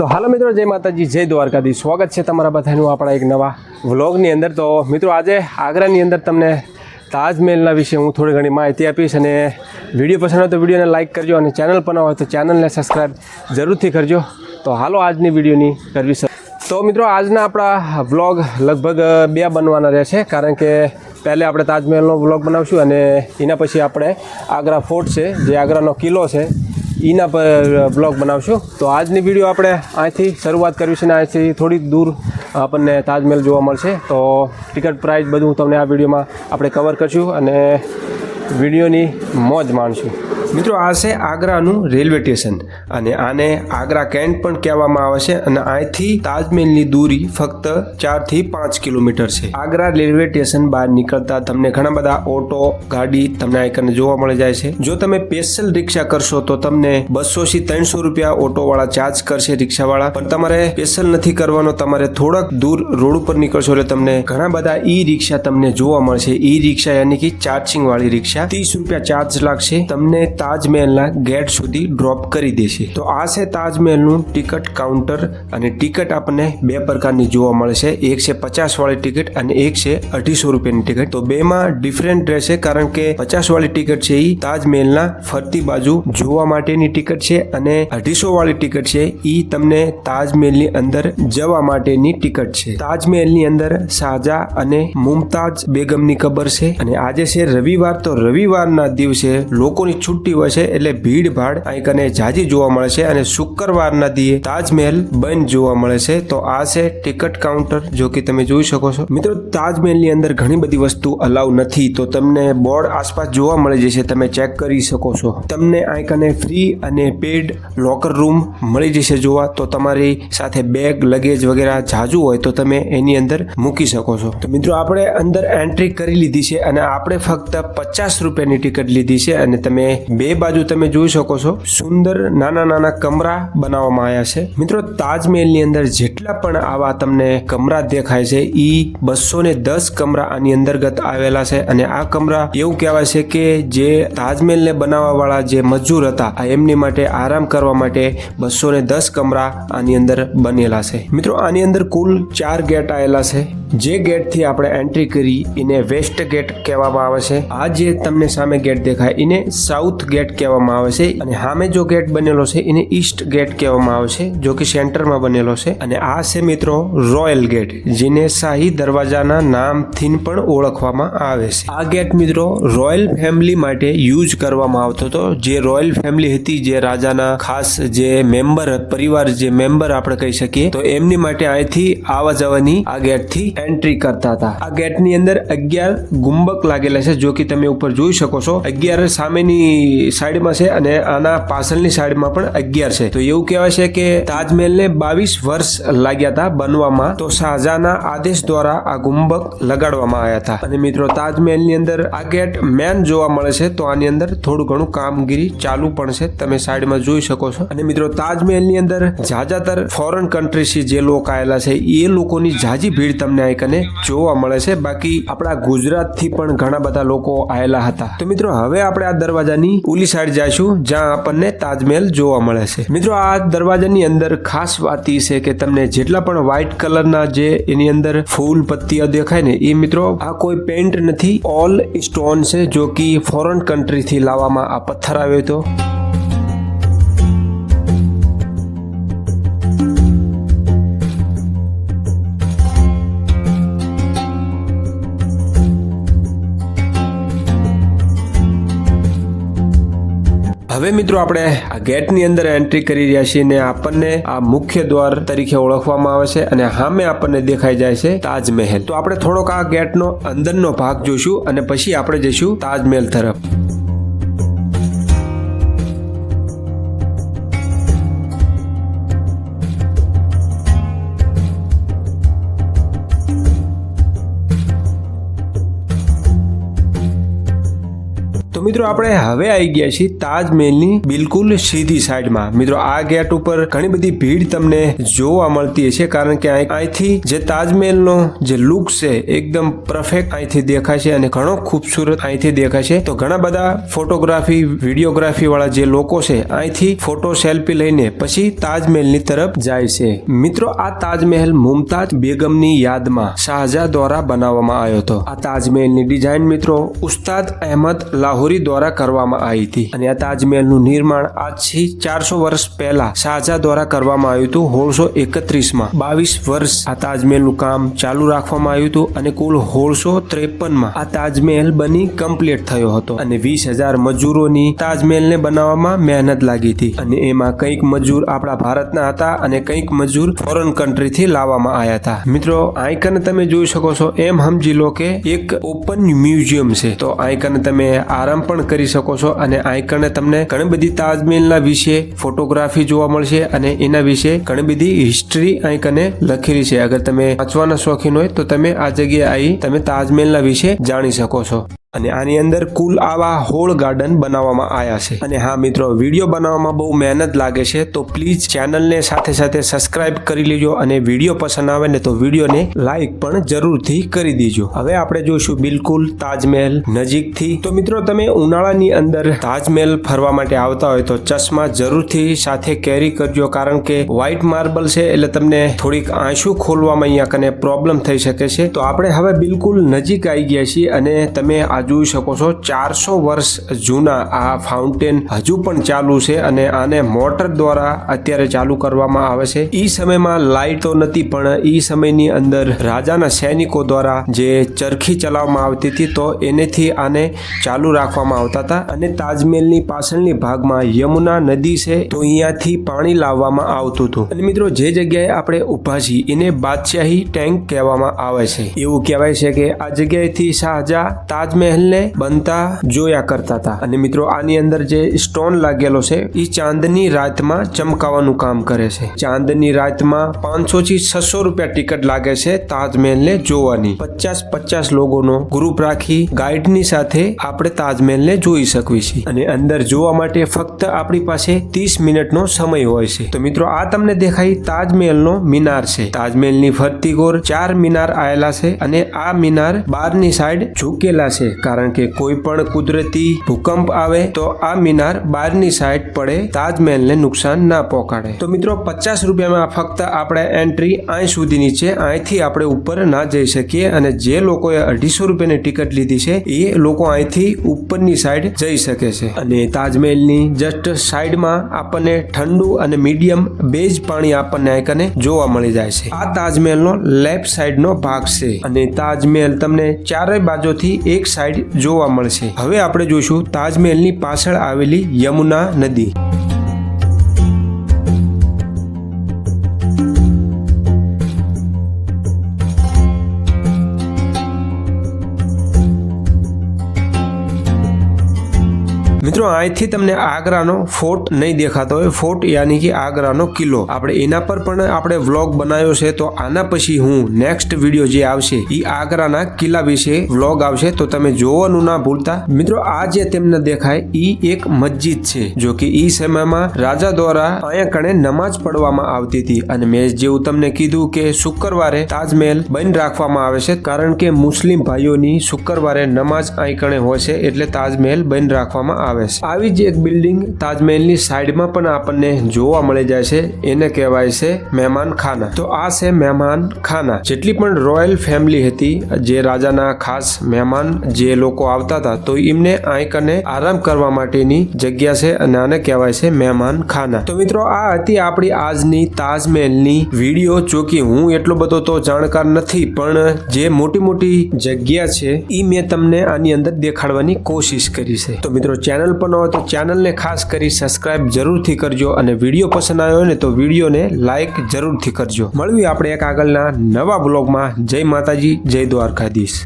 તો હાલો મિત્રો, જય માતાજી, જય દ્વારકાધી સ્વાગત છે તમારા બધાનું આપણા એક નવા વ્લોગની અંદર. તો મિત્રો, આજે આગ્રાની અંદર તમને તાજમહેલના વિશે હું થોડી ઘણી માહિતી આપીશ અને વીડિયો પસંદ હોય તો વિડીયોને લાઇક કરજો અને ચેનલ ન હોય તો ચેનલને સબસ્ક્રાઈબ જરૂરથી કરજો. તો હાલો, આજની વિડીયોની કરવી. તો મિત્રો, આજના આપણા વ્લોગ લગભગ બે બનવાના રહેશે, કારણ કે પહેલે આપણે તાજમહેલનો વ્લોગ બનાવશું અને એના પછી આપણે આગ્રા ફોર્ટ છે, જે આગ્રાનો કિલ્લો છે એના પર બ્લોગ બનાવશું. તો આજની વીડિયો આપણે અહીંથી શરૂઆત કરવી છે ને અહીંથી થોડીક દૂર આપણને તાજમહેલ જોવા મળશે. તો ટિકિટ પ્રાઇસ બધું તમને આ વિડીયોમાં આપણે કવર કરશું અને વિડીયોની મોજ માણશું. મિત્રો આ છે આગ્રાનું રેલવે સ્ટેશન અને આને આગ્રા કેન્ટ પણ કહેવામાં આવે છે અને અહીંથી તાજમહેલની દૂરી ફક્ત ચારથી પાંચ કિલોમીટર છે. આગ્રા રેલવે સ્ટેશન બહાર નીકળતા તમને ઘણા બધા ઓટો, ગાડી તમને આઈકન જોવા મળી જાય છે. જો તમે સ્પેશિયલ રિક્ષા કરશો તો તમને બસો થી ત્રણસો રૂપિયા ઓટો વાળા ચાર્જ કરશે રિક્ષાવાળા. પણ તમારે સ્પેશિયલ નથી કરવાનો, તમારે થોડાક દૂર રોડ ઉપર નીકળશો એટલે તમને ઘણા બધા ઈ રિક્ષા તમને જોવા મળશે. ઈ રિક્ષા યાની કે ચાર્જિંગ વાળી રિક્ષા. ત્રીસ રૂપિયા ચાર્જ લાગશે. તમને તાજમહેલના ગેટ સુધી ડ્રોપ કરી દેશે. તો આ છે તાજમહેલનું ટિકિટ કાઉન્ટર અને ટિકિટ આપણને બે પ્રકારની જોવા મળશે. એક છે પચાસ વાળી ટિકિટ અને એક છે અઢીસો રૂપિયાની ટિકિટ. તો બેમાં ડિફરન્ટ રહેશે કારણ કે પચાસ વાળી ટિકિટ છે એ તાજમહેલના ફરતી બાજુ જોવા માટેની ટિકિટ છે અને અઢીસો વાળી ટિકિટ છે એ તમને તાજમહેલની અંદર જવા માટેની ટિકિટ છે. તાજમહેલની અંદર શાહજહાં અને મુમતાજ બેગમની કબર છે અને આજે છે રવિવાર. તો રવિવારના દિવસે લોકોની છુટ્ટી હોય છે એટલે ભીડ ભાડ અહીં કને જાજી જોવા મળે છે અને શુક્રવારના દીએ તાજમહેલ બંધ જોવા મળે છે. તો આ છે ટિકિટ કાઉન્ટર, જો કે તમે જોઈ શકો છો. મિત્રો, તાજમહેલની અંદર ઘણી બધી વસ્તુ અલાઉ નથી. તો તમને બોર્ડ આસપાસ જોવા મળી જશે, તમે ચેક કરી શકો છો. તમને અહીં કને ફ્રી અને પેડ લોકર રૂમ મળી જશે જોવા. તો તમારી સાથે બેગ, લગેજ વગેરે જાજુ હોય તો તમે એની અંદર મૂકી શકો છો. તો મિત્રો, આપણે અંદર એન્ટ્રી કરી લીધી છે અને આપણે ફક્ત પચાસ રૂપિયાની ટિકિટ લીધી છે અને તમે બે બાજુ તમે જોઈ શકો છો, સુંદર નાના નાના કમરા બનાવવામાં આવ્યા છે. મિત્રો, તાજમહેલની અંદર જેટલા પણ આવા તમને કમરા દેખાય છે એ બસો ને દસ કમરા આની અંતર્ગત આવેલા છે અને આ કમરા એવું કહેવાય છે કે જે તાજમહેલને બનાવવા વાળા જે મજૂર હતા, આ એમની માટે આરામ કરવા માટે બસો ને દસ કમરા આની અંદર બનેલા છે. મિત્રો, આની અંદર કુલ ચાર ગેટ આવેલા છે. જે ગેટથી આપણે એન્ટ્રી કરી એને વેસ્ટ ગેટ કહેવામાં આવે છે. આ જે તમને સામે ગેટ દેખાય, એને સાઉથ ગેટ કહેવામાં આવે છે. અને સામે જો ગેટ બનેલો છે, એને ઈસ્ટ ગેટ કહેવામાં આવે છે, જો કે સેન્ટરમાં બનેલો છે. અને આ છે મિત્રો રોયલ ગેટ જેને શાહી દરવાજાના નામથી પણ ઓળખવામાં આવે છે. આ ગેટ મિત્રો રોયલ ફેમિલી માટે યુઝ કરવામાં આવતો હતો. જે રોયલ ફેમિલી હતી, જે રાજાના ખાસ જે મેમ્બર પરિવાર જે મેમ્બર આપણે કહી શકીએ, તો એમની માટે અહીંથી આવવા જવાની આ ગેટથી એન્ટ્રી કરતા હતા. આ ગેટની અંદર અગિયાર ગુંબક લાગેલા છે જો કે તમે ઉપર જોઈ શકો છો. અગિયાર સામેની સાઈડમાં છે અને આના પાછળની સાઈડમાં પણ અગિયાર છે. તો એવું કહેવાય છે કે તાજમહેલને બાવીસ વર્ષ લાગ્યા હતા બનવામાં. તો શાહજહાના આદેશ દ્વારા આ ગુંબક લગાડવામાં આવ્યા હતા. અને મિત્રો, તાજમહેલની અંદર આ ગેટ મેન જોવા મળે છે, તો આની અંદર થોડું ઘણું કામગીરી ચાલુ પણ છે. તમે સાઈડમાં જોઈ શકો છો. અને મિત્રો, તાજમહેલની અંદર જાજાતર ફોરેન કન્ટ્રીથી જે લોકો આવેલા છે, એ લોકોની જાજી ભીડ તમને આઈકને જોવા મળે છે. બાકી આપણા ગુજરાતથી પણ ઘણા બધા લોકો આવેલા હતા. તો મિત્રો, હવે આપણે આ દરવાજાની ઉલી સાઈડ જઈશું, જ્યાં આપણને તાજમહેલ જોવા મળે છે. મિત્રો, આ દરવાજાની અંદર ખાસ વાત એ છે કે તમને જેટલા પણ વ્હાઇટ કલરના જે એની અંદર ફૂલ પત્તીઓ દેખાય ને એ મિત્રો, આ કોઈ પેન્ટ નથી. ઓલ સ્ટોન છે, જો કે ફોરેન કન્ટ્રીથી લાવવામાં આ પથ્થર આવ્યો હતો. હવે મિત્રો આપણે આ ગેટની અંદર એન્ટ્રી કરી રહ્યા છીએ ને આપણને આ મુખ્ય દ્વાર તરીકે ઓળખવામાં આવે છે અને સામે આપણને દેખાઈ જાય છે તાજમહેલ. તો આપણે થોડોક આ ગેટનો અંદરનો ભાગ જોઈશું અને પછી આપણે જઈશું તાજમહેલ તરફ. તો મિત્રો આપણે હવે આવી ગયા છીએ તાજમહેલની બિલકુલ સીધી સાઈડમાં. મિત્રો, આ ગેટ ઉપર ઘણી બધી ભીડ તમને જોવા મળતી હશે કારણ કે અહીંથી જે તાજમહેલનો જે લુક છે એકદમ પરફેક્ટ અહીંથી દેખાય છે અને ઘણો ખૂબસૂરત અહીંથી દેખાય છે તો ઘણા બધા ફોટોગ્રાફી, વિડીયોગ્રાફી વાળા જે લોકો છે અહીંથી ફોટો સેલ્ફી લઈને પછી તાજમહેલની તરફ જાય છે. મિત્રો, આ તાજમહેલ મુમતાજ બેગમની યાદમાં શાહજહા દ્વારા બનાવવામાં આવ્યો હતો. આ તાજમહેલની ડિઝાઇન મિત્રો, ઉસ્તાદ અહેમદ લાહોરી દ્વારા કરવામાં આવી હતી. અને આ તાજમહેલનું નિર્માણ આજથી ચારસો વર્ષ પહેલા શાહજહા દ્વારા કરવામાં આવ્યું હતું, સોળસો એકત્રીસમાં. બાવીસ વર્ષ આ તાજમહેલનું કામ ચાલુ રાખવામાં આવ્યું હતું અને કુલ સોળસો ત્રેપનમાં આ તાજમહેલ બની કમ્પ્લીટ થયો હતો. અને વીસ હજાર મજૂરોની તાજમહેલને બનાવવામાં મહેનત લાગી હતી. અને એમાં કંઈક મજૂર આપણા ભારતના હતા અને કંઈક મજૂર ફોરેન કન્ટ્રીથી લાવવામાં આવ્યા હતા. મિત્રો આઈકન તમે જોઈ શકો છો, એમ સમજી લો કે એક ઓપન મ્યુઝિયમ છે. તો આઈકન તમે આરામ પણ કરી શકો છો અને આઈકને તમને ઘણી બધી તાજમહેલના વિશે ફોટોગ્રાફી જોવા મળશે અને એના વિશે ઘણી બધી હિસ્ટ્રી આઈકને લખેલી છે. અગર તમે વાંચવાના શોખીન હોય તો તમે આ જગ્યાએ આવી તમે તાજમહેલના વિશે જાણી શકો છો. અને આની અંદર કુલ આવા હોળ ગાર્ડન બનાવવામાં આવ્યા છે. અને હા મિત્રો, વીડિયો બનાવવામાં બહુ મહેનત લાગે છે, તો પ્લીઝ ચેનલને સાથે સાથે સબસ્ક્રાઇબ કરી લેજો અને વીડિયો પસંદ આવે ને તો વિડીયોને લાઇક પણ જરૂરથી કરી દેજો. હવે આપણે જોઈશું બિલકુલ તાજમહેલ નજીકથી. તો મિત્રો, તમે ઉનાળાની અંદર તાજમહેલ ફરવા માટે આવતા હોય તો ચશ્મા જરૂરથી સાથે કેરી કરજો, કારણ કે વ્હાઇટ માર્બલ છે એટલે તમને થોડીક આંસુ ખોલવામાં અહીંયા કને પ્રોબ્લેમ થઈ શકે છે. તો આપણે હવે બિલકુલ નજીક આવી ગયા છીએ અને તમે આ જોઈ શકો છો. ચારસો વર્ષ જૂના આ ફાઉન્ટેન હજુ પણ ચાલુ છે અને આને મોટર દ્વારા અત્યારે ચાલુ કરવામાં આવે છે. એ સમયમાં લાઇટ તો નથી, પણ એ સમયની અંદર રાજાના સૈનિકો દ્વારા જે ચરખી ચલાવવામાં આવતી હતી, તો એનેથી આને ચાલુ રાખવામાં આવતા હતા. અને તાજમહેલની પાછળની ભાગમાં યમુના નદી છે, તો અહીંયાથી પાણી લાવવામાં આવતું હતું. અને મિત્રો, જે જગ્યાએ આપણે ઊભા છીએ, એને બાદશાહી ટેન્ક કહેવામાં આવે છે. એવું કહેવાય છે કે આ જગ્યાએથી શાહજહાં તાજમહેલને બનતા જોયા કરતા હતા. અને મિત્રો, આની અંદર જે સ્ટોન લાગેલો છે એ ચાંદની રાતમાં ચમકાવાનું કામ કરે છે. ચાંદની રાતમાં પાંચસો થી છસો રૂપિયા ટિકિટ લાગે છે તાજમહેલને જોવાની. પચાસ પચાસ લોકોનો ગ્રુપ રાખી ગાઈડની સાથે આપણે તાજમહેલને જોઈ શકીએ છીએ અને અંદર જોવા માટે ફક્ત આપણી પાસે ત્રીસ મિનિટનો સમય હોય છે. તો મિત્રો, આ તમને દેખાય તાજમહેલનો મિનાર છે. તાજમહેલની ફરતી ગોર ચાર મિનાર આવેલા છે અને આ મિનાર બારની સાઈડ ઝૂકેલા છે. કારણ કે કોઈ પણ કુદરતી ભૂકંપ આવે તો આ મિનાર બહારની સાઈડ પડે તાજમહેલને નુકસાન ના પહોંચાડે. તો મિત્રો, પચાસ રૂપિયામાં ફક્ત આપણે એન્ટ્રી અહીં સુધીની છે અહીંથી આપણે ઉપર ના જઈ શકીએ અને જે લોકોએ અઢીસો રૂપિયાની ટિકિટ લીધી છે, એ લોકો અહીંથી ઉપરની સાઈડ જઈ શકે છે. અને તાજમહેલની જસ્ટ સાઈડમાં આપણને ઠંડુ અને મીડિયમ બેજ પાણી આપણને આઈકને જોવા મળી જાય છે. આ તાજમહેલનો લેફ્ટ સાઈડનો ભાગ છે. અને તાજમહેલ તમને ચારેય બાજુથી એક સાઈડ જોવા મળશે. હવે આપણે જોઈશું તાજમહેલની પાછળ આવેલી યમુના નદી. મિત્રો, અહીંથી તમને આગ્રાનો ફોર્ટ નહીં દેખાતો હોય. ફોર્ટ યાની કે આગ્રાનો કિલ્લો. આપણે એના પર પણ આપણે વ્લોગ બનાવ્યો છે, તો આના પછી હું નેક્સ્ટ વીડિયો જે આવશે એ આગ્રાના કિલ્લા વિશે વ્લોગ આવશે, તો તમે જોવાનું ના ભૂલતા. મિત્રો, આ જે તેમને દેખાય એ એક મસ્જિદ છે, જો કે એ સમયમાં રાજા દ્વારા અહીંયા કણે નમાજ પઢવામાં આવતી હતી. અને મેં જેવું તમને કીધું કે શુક્રવારે તાજમહેલ બંધ રાખવામાં આવે છે, કારણ કે મુસ્લિમ ભાઈઓની શુક્રવારે નમાજ અહીં કણે હોય છે, એટલે તાજમહેલ બંધ રાખવામાં આવે છે. આવી જ એક બિલ્ડિંગ તાજમહેલની સાઈડમાં પણ આપણને જોવા મળી જાય છે. એને કહેવાય છે મહેમાન ખાના તો આ છે મહેમાન ખાના જેટલી પણ રોયલ ફેમિલી હતી, જે રાજાના ખાસ મહેમાન જે લોકો આવતા હતા, તો એમને આંક અને આરામ કરવા માટેની જગ્યા છે અને આને કહેવાય છે મહેમાન ખાના તો મિત્રો, આ હતી આપણી આજની તાજમહેલની વીડિયો. જો કે હું એટલો બધો તો જાણકાર નથી, પણ જે મોટી મોટી જગ્યા છે એ મેં તમને આની અંદર દેખાડવાની કોશિશ કરી છે. તો મિત્રો ચેનલ પણ હોય તો ચેનલને ખાસ કરી સબસ્ક્રાઇબ જરૂરથી કરજો અને વીડિયો પસંદ આવ્યો ને તો વિડીયોને લાઇક જરૂરથી કરજો. મળવી આપણે એક આગળના નવા બ્લોગમાં જય માતાજી, જય દ્વારકાધીશ.